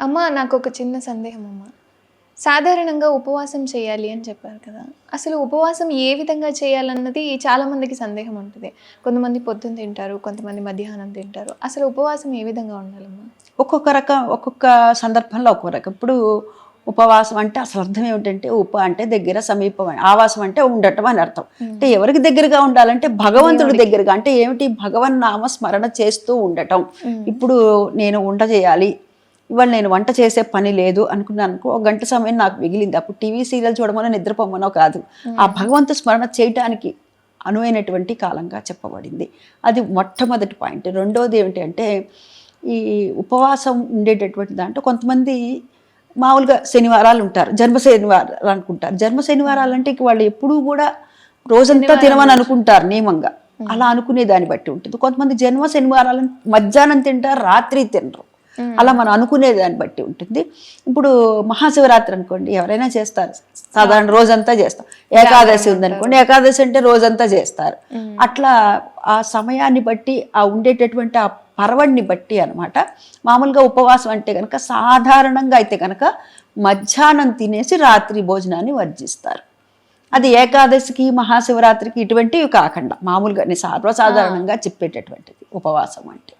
అమ్మ నాకు ఒక చిన్న సందేహం అమ్మ సాధారణంగా ఉపవాసం చేయాలి అని చెప్పారు కదా. అసలు ఉపవాసం ఏ విధంగా చేయాలన్నది చాలా మందికి సందేహం ఉంటుంది. కొంతమంది పొద్దున్న తింటారు కొంతమంది మధ్యాహ్నం తింటారు. అసలు ఉపవాసం ఏ విధంగా ఉండాలమ్మా? ఒక్కొక్క రకం ఒక్కొక్క సందర్భంలో ఒక్కొక్క రకం. ఇప్పుడు ఉపవాసం అంటే అసలు అర్థం ఏమిటంటే ఉప అంటే దగ్గర సమీపం ఆవాసం అంటే ఉండటం అని అర్థం. అంటే ఎవరికి దగ్గరగా ఉండాలంటే భగవంతుడి దగ్గరగా. అంటే ఏమిటి? భగవన్ నామ స్మరణ చేస్తూ ఉండటం. ఇప్పుడు నేను వంట చేయాలి ఇవాళ నేను వంట చేసే పని లేదు అనుకున్నాను అనుకో ఒక గంట సమయం నాకు మిగిలింది. అప్పుడు టీవీ సీరియల్ చూడమనో నిద్రపోమనో కాదు. ఆ భగవంతు స్మరణ చేయటానికి అనువైనటువంటి కాలంగా చెప్పబడింది. అది మొట్టమొదటి పాయింట్. రెండోది ఏమిటి అంటే ఈ ఉపవాసం ఉండేటటువంటి దాంట్లో కొంతమంది మామూలుగా శనివారాలు ఉంటారు జన్మ శనివారాలు అనుకుంటారు. జన్మ శనివారాలు అంటే ఇంక వాళ్ళు ఎప్పుడూ కూడా రోజంతా తినమని అనుకుంటారు నియమంగా. అలా అనుకునే దాన్ని బట్టి ఉంటుంది. కొంతమంది జన్మ శనివారాలను మధ్యాహ్నం తింటారు రాత్రి తినరు. అలా మనం అనుకునే దాన్ని బట్టి ఉంటుంది. ఇప్పుడు మహాశివరాత్రి అనుకోండి ఎవరైనా చేస్తారు. సాధారణ రోజంతా చేస్తాం. ఏకాదశి ఉందనుకోండి ఏకాదశి అంటే రోజంతా చేస్తారు. అట్లా ఆ సమయాన్ని బట్టి ఆ ఉండేటటువంటి ఆ పర్వడిని బట్టి అన్నమాట మామూలుగా ఉపవాసం అంటే కనుక సాధారణంగా అయితే కనుక మధ్యాహ్నం తినేసి రాత్రి భోజనాన్ని వర్జిస్తారు. అది ఏకాదశికి మహాశివరాత్రికి ఇటువంటివి కాకుండా మామూలుగా నేను సర్వసాధారణంగా చెప్పేటటువంటిది ఉపవాసం అంటే.